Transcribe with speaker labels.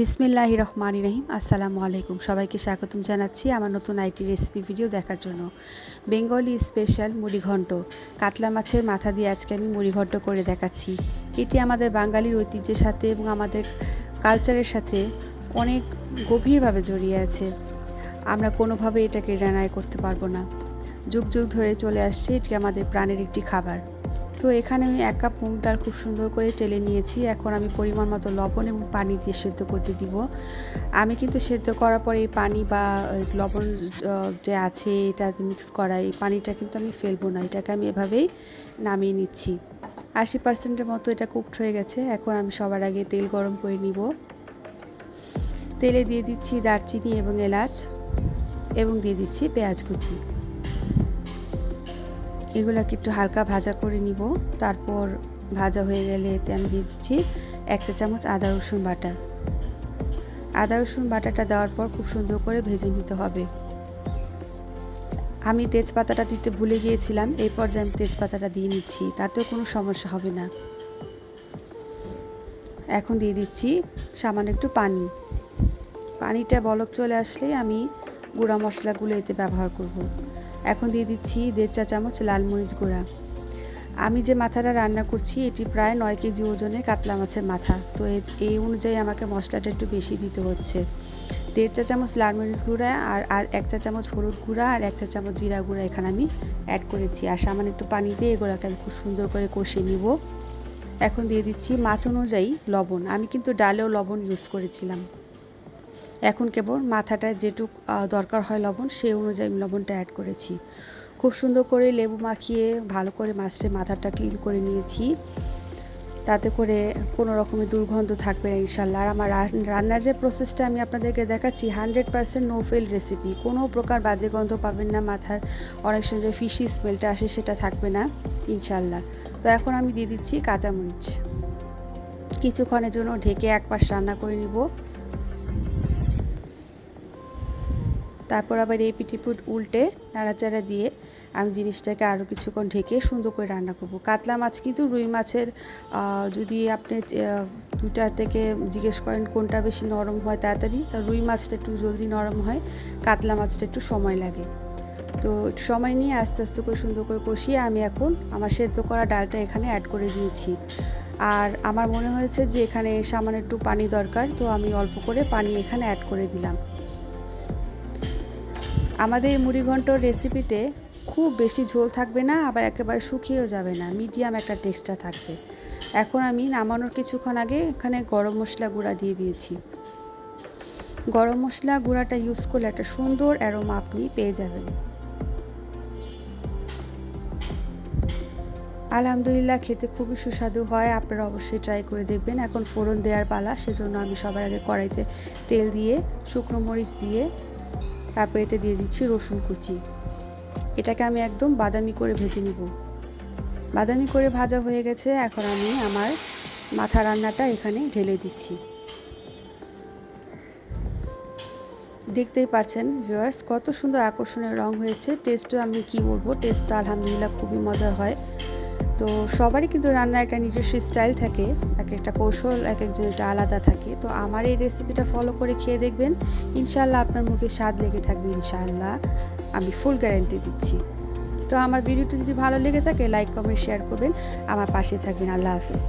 Speaker 1: বিসমিল্লাহ রহমান রহিম। আসসালামু আলাইকুম। সবাইকে স্বাগতম জানাচ্ছি আমার নতুন আইটি রেসিপি ভিডিও দেখার জন্য। বেঙ্গলি স্পেশাল মুড়িঘণ্ট কাতলা মাছের মাথা দিয়ে আজকে আমি মুড়িঘণ্ট করে দেখাচ্ছি। এটি আমাদের বাঙালির ঐতিহ্যের সাথে এবং আমাদের কালচারের সাথে অনেক গভীরভাবে জড়িয়ে আছে। আমরা কোনোভাবে এটাকে রানায় করতে পারব না। যুগ যুগ ধরে চলে আসছে এটি আমাদের প্রাণের একটি খাবার। তো এখানে আমি এক কাপ মুগ ডাল খুব সুন্দর করে টেলে নিয়েছি। এখন আমি পরিমাণ মতো লবণ এবং পানি দিয়ে সেদ্ধ করতে দিব। আমি কিন্তু সেদ্ধ করার পরে এই পানি বা লবণ যে আছে এটা মিক্স করা, এই পানিটা কিন্তু আমি ফেলব না। এটাকে আমি এভাবেই নামিয়ে নিচ্ছি। আশি পার্সেন্টের মতো এটা কুকড হয়ে গেছে। এখন আমি সবার আগে তেল গরম করে নিব। তেলে দিয়ে দিচ্ছি দারচিনি এবং এলাচ এবং দিয়ে দিচ্ছি পেঁয়াজ কুচি। এগুলোকে একটু হালকা ভাজা করে নিব। তারপর ভাজা হয়ে গেলে এতে আমি দিয়ে দিচ্ছি এক চা চামচ আদা, রসুন বাটা। আদা, রসুন বাটাটা দেওয়ার পর খুব সুন্দর করে ভেজে নিতে হবে। আমি তেজপাতাটা দিতে ভুলে গিয়েছিলাম, এই পর্যায়ে আমি তেজপাতাটা দিয়ে নিচ্ছি, তাতেও কোনো সমস্যা হবে না। এখন দিয়ে দিচ্ছি সামান্য একটু পানি। পানিটা বলক চলে আসলে আমি গুঁড়া মশলাগুলো এতে ব্যবহার করব। এখন দিয়ে দিচ্ছি দেড় চা চামচ লাল মরিচ গুঁড়া। আমি যে মাথাটা রান্না করছি, এটি প্রায় নয় কেজি ওজনের কাতলা মাছের মাথা। তো এই অনুযায়ী আমাকে মশলাটা একটু বেশি দিতে হচ্ছে। দেড় চা চামচ লাল মরিচ গুঁড়া আর এক চা চামচ হলুদ গুঁড়া আর এক চা চামচ জিরা গুঁড়া এখানে আমি অ্যাড করেছি। আর সামান্য একটু পানি দিয়ে এগুলোকে আমি খুব সুন্দর করে কষিয়ে নিব। এখন দিয়ে দিচ্ছি মাছ অনুযায়ী লবণ। আমি কিন্তু ডালেও লবণ ইউজ করেছিলাম। এখন কেবল মাথাটায় যেটুক দরকার হয় লবণ, সেই অনুযায়ী আমি লবণটা অ্যাড করেছি। খুব সুন্দর করে লেবু মাখিয়ে ভালো করে মাছটা মাথাটা ক্লিন করে নিয়েছি। তাতে করে কোনো রকমের দুর্গন্ধ থাকবে না ইনশাল্লাহ আর আমার রান্নার যে প্রসেসটা আমি আপনাদেরকে দেখাচ্ছি hundred percent no fail recipe কোনো প্রকার বাজে গন্ধ পাবেন না মাথার, অনেক সময় যে ফিশি স্মেলটা আসে সেটা থাকবে না ইনশাল্লাহ তো এখন আমি দিয়ে দিচ্ছি কাঁচামরিচ। কিছুক্ষণের জন্য ঢেকে এক পাশ রান্না করে নিব। তারপর আবার এই পিটিপুট উল্টে নাড়াচাড়া দিয়ে আমি জিনিসটাকে আরও কিছুক্ষণ ঢেকে সুন্দর করে রান্না করব। কাতলা মাছ কিন্তু রুই মাছের যদি আপনি দুটা থেকে জিজ্ঞেস করেন কোনটা বেশি নরম হয় তাড়াতাড়ি, তা রুই মাছটা একটু জলদি নরম হয়, কাতলা মাছটা একটু সময় লাগে। তো সময় নিয়ে আস্তে আস্তে করে সুন্দর করে কষিয়ে আমি এখন আমার সেদ্ধ করা ডালটা এখানে অ্যাড করে দিয়েছি। আর আমার মনে হয়েছে যে এখানে সামান্য একটু পানি দরকার, তো আমি অল্প করে পানি এখানে অ্যাড করে দিলাম। আমাদের এই মুড়িঘণ্টর রেসিপিতে খুব বেশি ঝোল থাকবে না, আবার একেবারে শুকিয়েও যাবে না। মিডিয়াম একটা টেক্সটা থাকবে। এখন আমি নামানোর কিছুক্ষণ আগে এখানে গরম মশলা গুঁড়া দিয়ে দিয়েছি। গরম মশলা গুঁড়াটা ইউজ করলে একটা সুন্দর অ্যারোমা আপনি পেয়ে যাবেন। আলহামদুলিল্লাহ, খেতে খুবই সুস্বাদু হয়। আপনারা অবশ্যই ট্রাই করে দেখবেন। এখন ফোড়ন দেওয়ার পালা, সেজন্য আমি সবার আগে কড়াইতে তেল দিয়ে শুকনো মরিচ দিয়ে তারপর এতে দিয়ে দিচ্ছি রসুন কুচি। এটাকে আমি একদম বাদামি করে ভেজে নিব। বাদামি করে ভাজা হয়ে গেছে, এখন আমি আমার মাথা রান্নাটা এখানে ঢেলে দিচ্ছি। দেখতেই পারছেন ভিউয়ার্স কত সুন্দর আকর্ষণীয় রং হয়েছে। টেস্টও আমি কি বলব? টেস্টটা আলহামদুলিল্লাহ খুবই মজার হয়। তো সবারই কিন্তু রান্নার একটা নিজস্ব স্টাইল থাকে, এক একটা কৌশল, এক একজন একটা আলাদা থাকে। তো আমার এই রেসিপিটা ফলো করে খেয়ে দেখবেন ইনশাল্লাহ আপনার মুখে স্বাদ লেগে থাকবে ইনশাল্লাহ আমি ফুল গ্যারেন্টি দিচ্ছি। তো আমার ভিডিওটি যদি ভালো লেগে থাকে লাইক কমেন্ট শেয়ার করবেন। আমার পাশে থাকবেন, আল্লাহ হাফেজ।